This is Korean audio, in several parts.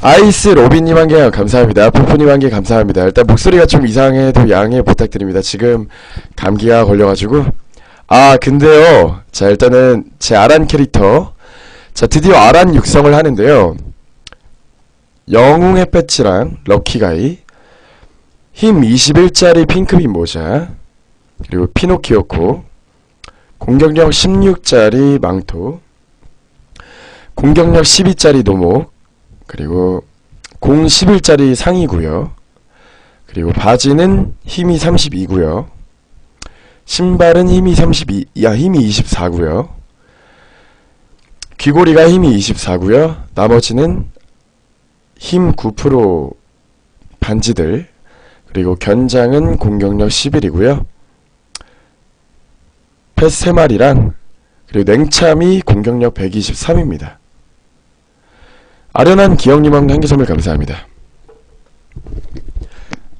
아이스 로빈님 한 개 감사합니다. 푸푸님 한 개 감사합니다. 일단 목소리가 좀 이상해도 양해 부탁드립니다. 지금 감기가 걸려가지고. 아, 근데요. 자, 일단은 제 아란 캐릭터. 자, 드디어 아란 육성을 하는데요. 영웅의 배치랑 럭키가이. 힘 21짜리 핑크빛 모자. 그리고 피노키오코. 공격력 16짜리 망토. 공격력 12짜리 노목. 그리고 공 11짜리 상이고요. 그리고 바지는 힘이 32고요. 신발은 힘이 32, 야 힘이 24고요. 귀고리가 힘이 24고요. 나머지는 힘 9% 반지들 그리고 견장은 공격력 11이고요. 패스 3마리랑 그리고 냉참이 공격력 123입니다. 아련한 기억님왕 한개 선물 감사합니다.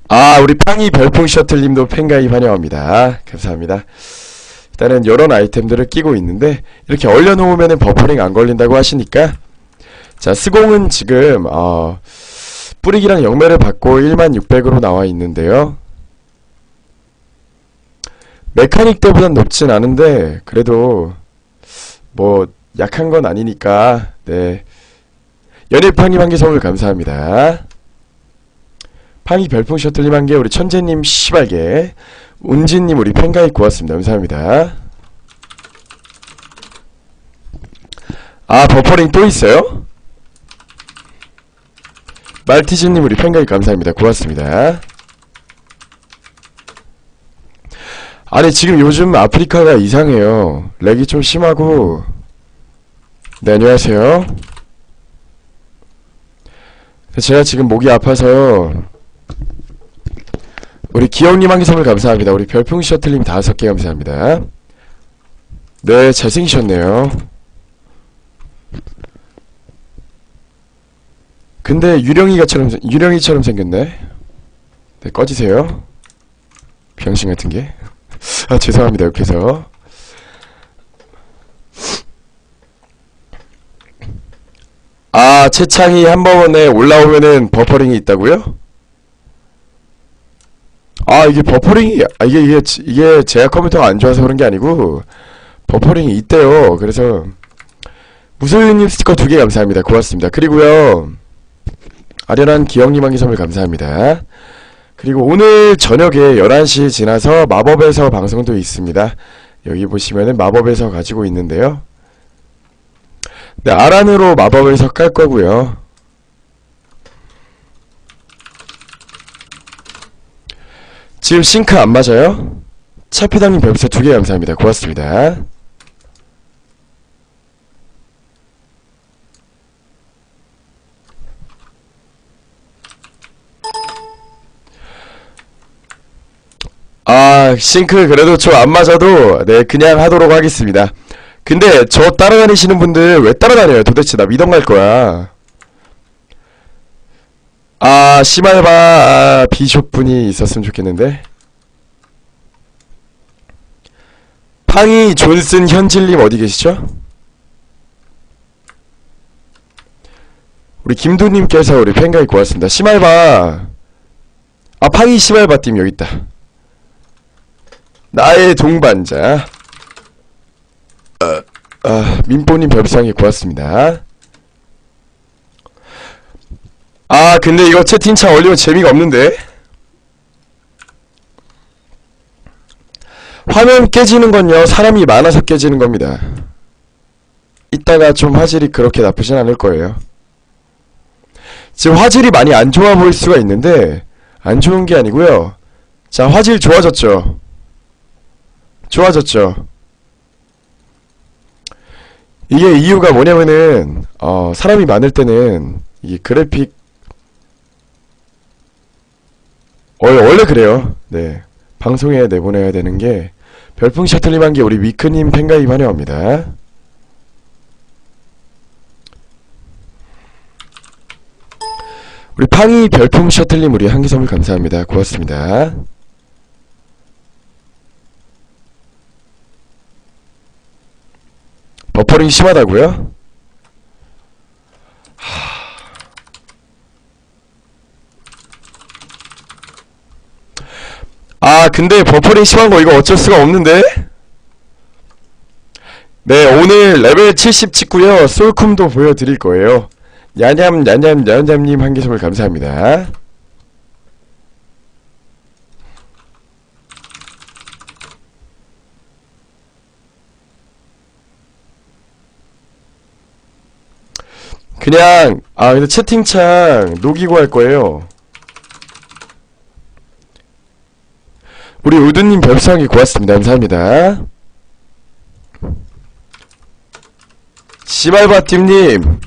아 우리 팡이 별풍 셔틀님도 팬가입 환영합니다. 감사합니다. 일단은 이런 아이템들을 끼고 있는데 이렇게 얼려놓으면 버퍼링 안 걸린다고 하시니까 자 스공은 지금 어, 뿌리기랑 영매를 받고 1600으로 나와 있는데요. 메카닉 때보단 높진 않은데 그래도 뭐 약한 건 아니니까 네 연예팡님 한 개 선물 감사합니다. 팡이 별풍 셔틀님 한 개, 우리 천재님 시발개, 운진님 우리 팬가입 고맙습니다. 감사합니다. 아 버퍼링 또 있어요? 말티즈님 우리 팬가입 감사합니다. 고맙습니다. 아니 지금 요즘 아프리카가 이상해요. 렉이 좀 심하고 네 안녕하세요. 제가 지금 목이 아파서 우리 기영님 한 개 선물 감사합니다. 우리 별풍 셔틀님 다섯 개 감사합니다. 네 잘생기셨네요. 근데 유령이가처럼 유령이처럼 생겼네. 네 꺼지세요. 병신 같은 게. 아 죄송합니다 옆에서. 아, 채창이 한 번에 올라오면은 버퍼링이 있다고요? 아, 이게 버퍼링이, 아, 이게, 이게, 지- 이게 제가 컴퓨터가 안 좋아서 그런 게 아니고, 버퍼링이 있대요. 그래서, 무소유님 스티커 두 개 감사합니다. 고맙습니다. 그리고요, 아련한 기영님 한개 선물 감사합니다. 그리고 오늘 저녁에 11시 지나서 마법에서 방송도 있습니다. 여기 보시면은 마법에서 가지고 있는데요. 네, 아란으로 마법에서 깔 거고요. 지금 싱크 안 맞아요? 차피당님 별풍선 두개 감사합니다. 고맙습니다. 아, 싱크 그래도 저안 맞아도 네, 그냥 하도록 하겠습니다. 근데 저 따라다니시는 분들 왜 따라다녀요? 도대체 나 미동 갈 거야. 아, 시말바 아, 비숍 분이 있었으면 좋겠는데. 팡이 존슨 현질님 어디 계시죠? 우리 김도님께서 우리 팬가입 고맙습니다. 시말바. 아, 팡이 시말바팀 여기 있다. 나의 동반자. 아, 민보님 별상이 고맙습니다. 아, 근데 이거 채팅창 올리면 재미가 없는데? 화면 깨지는 건요, 사람이 많아서 깨지는 겁니다. 이따가 좀 화질이 그렇게 나쁘진 않을 거예요. 지금 화질이 많이 안 좋아 보일 수가 있는데, 안 좋은 게 아니고요. 자, 화질 좋아졌죠? 좋아졌죠? 이게 이유가 뭐냐면은 어 사람이 많을 때는 이 그래픽 어, 원래 그래요. 네 방송에 내보내야 되는 게 별풍 개 우리 위크님 팬가입 환영합니다. 우리 팡이 별풍 셔틀님 우리 한개 선물 감사합니다. 고맙습니다. 버퍼링이 심하다고요? 아 근데 버퍼링 심한 거 이거 어쩔 수가 없는데? 네 오늘 레벨 70 찍고요 솔쿰도 보여드릴 거예요 야냠 야냠 야냠님 한 개선물 감사합니다 그냥 아 근데 채팅창 녹이고 할 거예요 우리 우드님 별상이 고맙습니다 감사합니다 시발바팀님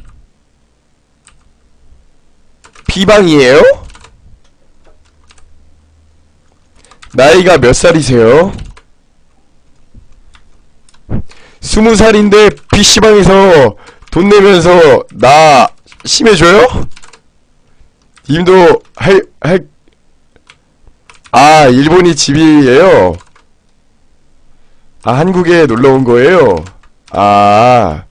비방이에요? 나이가 몇 살이세요? 스무 살인데 PC방에서 돈 내면서 나 심해줘요? 님도 할, 할, 아, 일본이 집이에요? 아, 한국에 놀러 온 거예요? 아,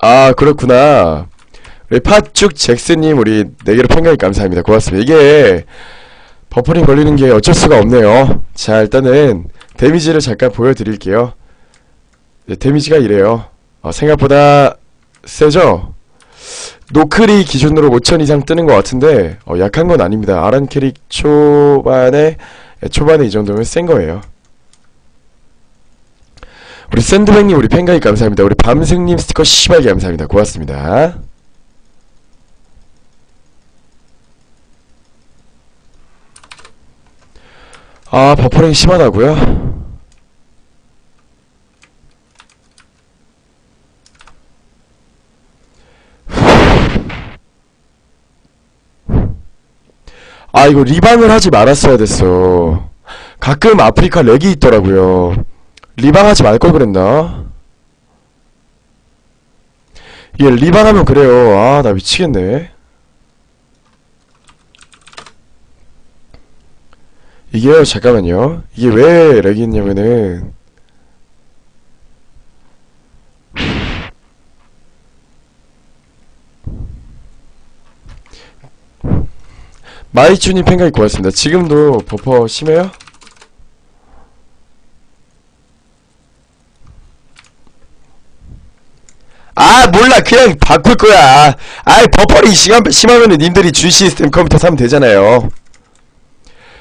아, 그렇구나. 우리 팥죽 잭스님, 우리 네 개로 평가해 감사합니다. 고맙습니다. 이게, 버퍼링 걸리는 게 어쩔 수가 없네요. 자, 일단은, 데미지를 잠깐 보여드릴게요. 네, 데미지가 이래요. 어, 생각보다 세죠? 노크리 기준으로 5000 이상 뜨는 것 같은데, 어, 약한 건 아닙니다. 아란 캐릭 초반에, 예, 초반에 이 정도면 센 거예요. 우리 샌드백님 우리 팬가입 감사합니다. 우리 밤생님 스티커 시발 감사합니다. 고맙습니다. 아 버퍼링 심하다고요? 아 이거 리방을 하지 말았어야 됐어. 가끔 아프리카 렉이 있더라고요. 리방하지 말 걸 그랬나? 이게 리방하면 그래요. 아, 나 미치겠네. 이게요, 잠깐만요. 이게 왜 렉이 있냐면은, 마이쭈님 팬가입 고맙습니다. 지금도 버퍼 심해요? 아 몰라. 그냥 바꿀 거야. 아이 버퍼링 심하, 심하면은 님들이 주 시스템 컴퓨터 사면 되잖아요.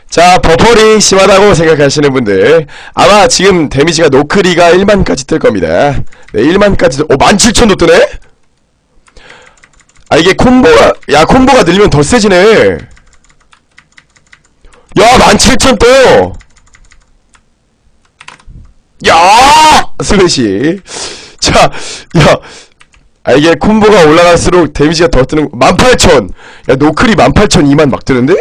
자 버퍼링 심하다고 생각하시는 분들. 아마 지금 데미지가 노크리가 1만까지 뜰 겁니다. 네 1만까지 오 17,000도 뜨네? 아 이게 콤보가 야 콤보가 늘리면 더 세지네 야 17,000 떠! 야! 슬래시 자, 야, 아, 이게 콤보가 올라갈수록 데미지가 더 뜨는, 18,000! 야, 노클이 18,000, 2만 막 뜨는데?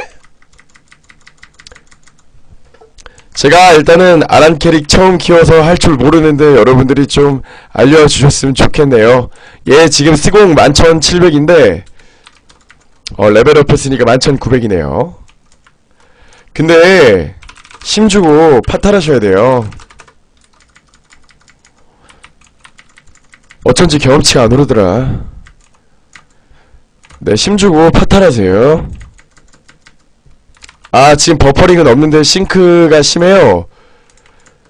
제가 일단은 아란 캐릭 처음 키워서 할 줄 모르는데 여러분들이 좀 알려주셨으면 좋겠네요. 얘 지금 스공 11,700인데, 어, 레벨업 했으니까 11,900이네요. 근데, 힘주고 파탈하셔야 돼요. 어쩐지 경험치가 안 오르더라. 네, 힘주고 파탈하세요. 아, 지금 버퍼링은 없는데 싱크가 심해요.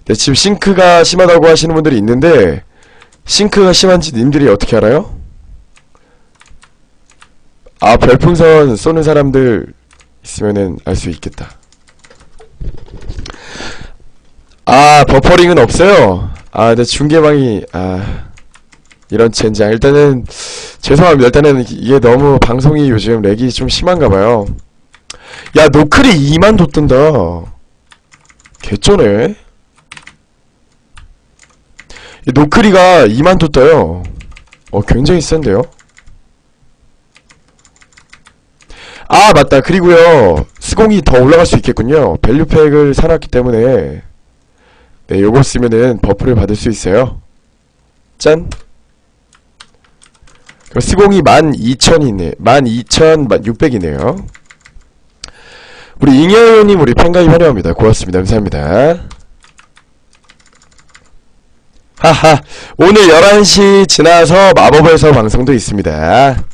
네, 지금 싱크가 심하다고 하시는 분들이 있는데, 싱크가 심한지 님들이 어떻게 알아요? 아, 별풍선 쏘는 사람들 있으면은 알 수 있겠다. 아, 버퍼링은 없어요? 아, 근데 중계방이, 아. 이런 젠장. 일단은 죄송합니다. 일단은 이게 너무 방송이 요즘 렉이 좀 심한가봐요. 야 노클이 2만 도 뜬다. 개쩌네. 이 노크리가 2만 도 떠요. 어 굉장히 센데요? 아 맞다. 그리고요 스공이 더 올라갈 수 있겠군요. 밸류팩을 사놨기 때문에 네 요거 쓰면은 버프를 받을 수 있어요 짠 그럼 스공이 12,000이네. 12,600이네요. 우리 잉여우님 우리 팬가입 환영합니다. 고맙습니다. 감사합니다. 하하. 오늘 11시 지나서 마법에서 방송도 있습니다.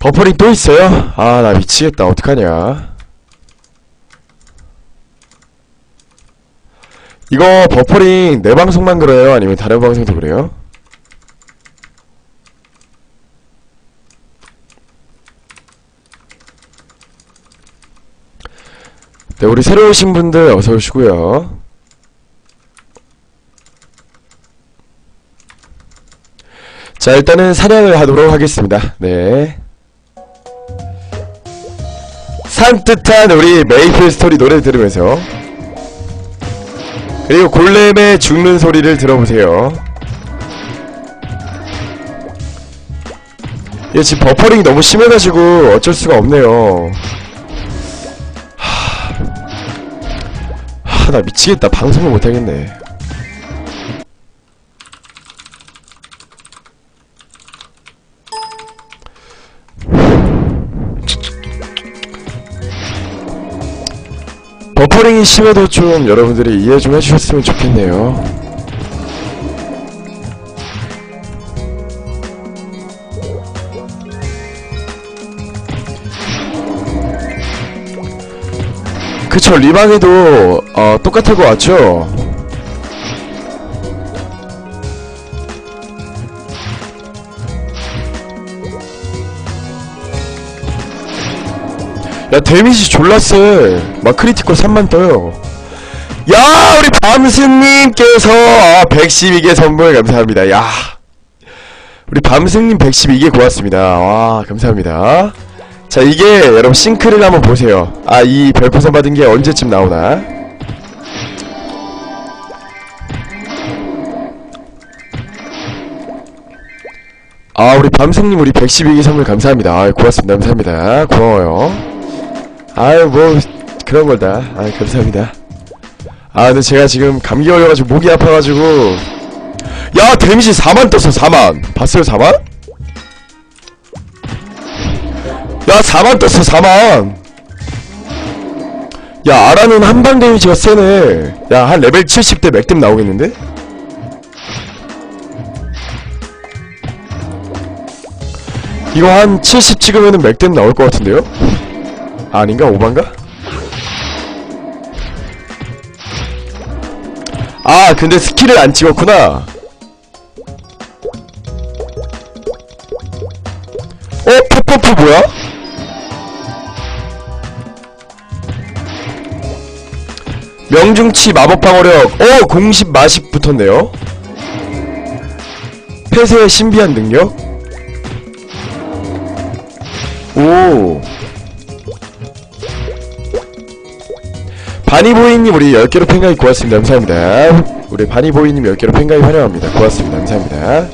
버퍼링 또 있어요? 아, 나 미치겠다. 어떡하냐. 이거 버퍼링 내 방송만 그래요? 아니면 다른 방송도 그래요? 네, 우리 새로 오신 분들 어서 오시고요. 자, 일단은 사냥을 하도록 하겠습니다. 네. 산뜻한 우리 메이플 스토리 노래 들으면서 그리고 골렘의 죽는 소리를 들어보세요. 얘 지금 버퍼링이 너무 심해가지고 어쩔 수가 없네요. 하, 하, 나 미치겠다. 방송을 못하겠네. 버퍼링이 심해도 좀 여러분들이 이해 좀 해주셨으면 좋겠네요. 그쵸 리방에도 어, 똑같을 것 같죠? 야 데미지 졸라 쎄. 막 크리티컬 3만 떠요. 야 우리 밤승님께서 아, 112개 선물 감사합니다. 야 우리 밤승님 112개 고맙습니다. 와 감사합니다. 자 이게 여러분 싱크를 한번 보세요. 아 이 별풍선 받은 게 언제쯤 나오나? 아 우리 밤생님 우리 112개 선물 감사합니다 아 고맙습니다 감사합니다 고마워요 아유 뭐 그런 걸다 아 감사합니다 아 근데 제가 지금 감기 걸려가지고 목이 아파가지고 야 데미지 4만 떴어 4만 봤어요 4만? 야 4만 떴어 4만 야 아라는 한방 데미지가 세네 야 한 레벨 70대 맥댐 나오겠는데? 이거 한 70 찍으면은 맥댐 나올 것 같은데요? 아, 아닌가? 오반가? 아, 근데 스킬을 안 찍었구나. 어? 퍼퍼프 뭐야? 명중치 마법방어력 어 공십 마십 붙었네요 폐쇄의 신비한 능력 오 바니보이님 우리 10개로 팬가입 고맙습니다 감사합니다 우리 바니보이님 10개로 팬가입 환영합니다 고맙습니다 감사합니다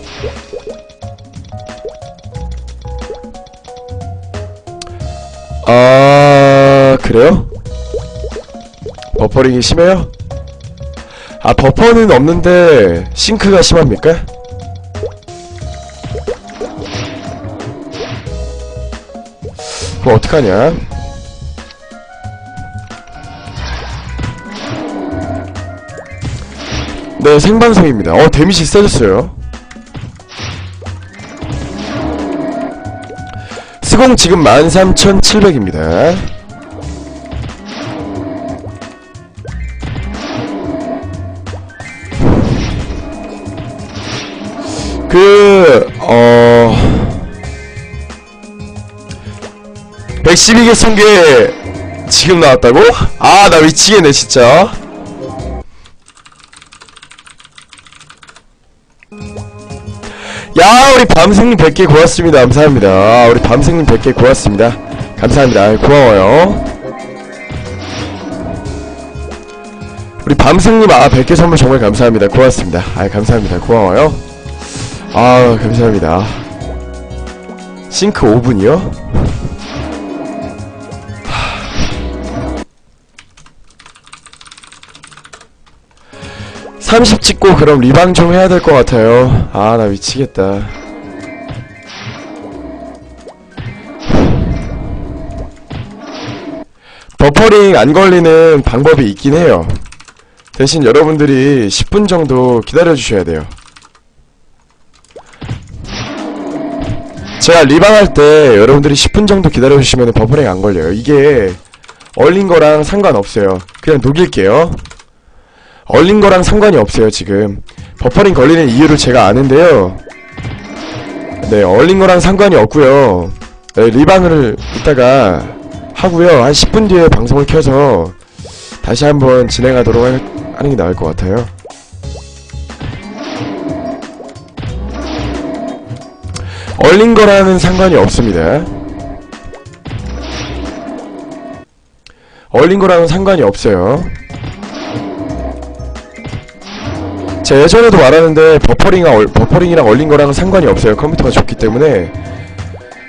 아 그래요? 버퍼링이 심해요? 아 버퍼는 없는데 싱크가 심합니까? 그럼 어떡하냐? 네, 생방송입니다. 어, 데미지 세졌어요. 스공 지금 13,700입니다. 그, 어, 112개 성게 지금 나왔다고? 아, 나 미치겠네, 진짜. 야, 우리 밤생님 100개 고맙습니다. 감사합니다. 아, 우리 밤생님 100개 고맙습니다. 감사합니다. 고마워요. 우리 밤생님 아, 100개 선물 정말 감사합니다. 고맙습니다. 아, 감사합니다. 고마워요. 아, 감사합니다. 싱크 5분이요? 30 찍고 그럼 리방 좀 해야 될 것 같아요. 아, 나 미치겠다. 버퍼링 안 걸리는 방법이 있긴 해요. 대신 여러분들이 10분 정도 기다려 주셔야 돼요. 제가 리방할 때 여러분들이 10분 정도 기다려주시면 버퍼링 안 걸려요. 이게 얼린 거랑 상관없어요. 그냥 녹일게요. 얼린 거랑 상관이 없어요, 지금. 버퍼링 걸리는 이유를 제가 아는데요. 네, 얼린 거랑 상관이 없고요. 네, 리방을 이따가 하고요. 한 10분 뒤에 방송을 켜서 다시 한번 진행하도록 할- 하는 게 나을 것 같아요. 얼린 거랑은 상관이 없습니다. 얼린 거랑은 상관이 없어요. 제가 예전에도 말하는데 버퍼링이랑, 얼, 버퍼링이랑 얼린 거랑은 상관이 없어요. 컴퓨터가 좋기 때문에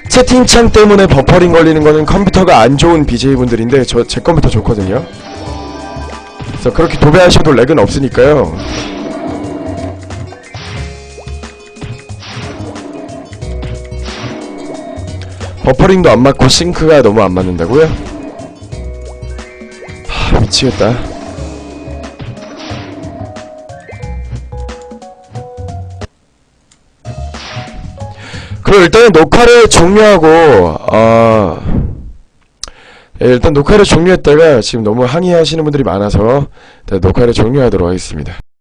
채팅창 때문에 버퍼링 걸리는 거는 컴퓨터가 안 좋은 BJ분들인데 저 제 컴퓨터 좋거든요. 그래서 그렇게 도배하셔도 렉은 없으니까요. 버퍼링도 안 맞고 싱크가 너무 안 맞는다고요? 하, 미치겠다. 그럼 일단은 녹화를 종료하고 어 예, 일단 녹화를 종료했다가 지금 너무 항의하시는 분들이 많아서 일단 녹화를 종료하도록 하겠습니다.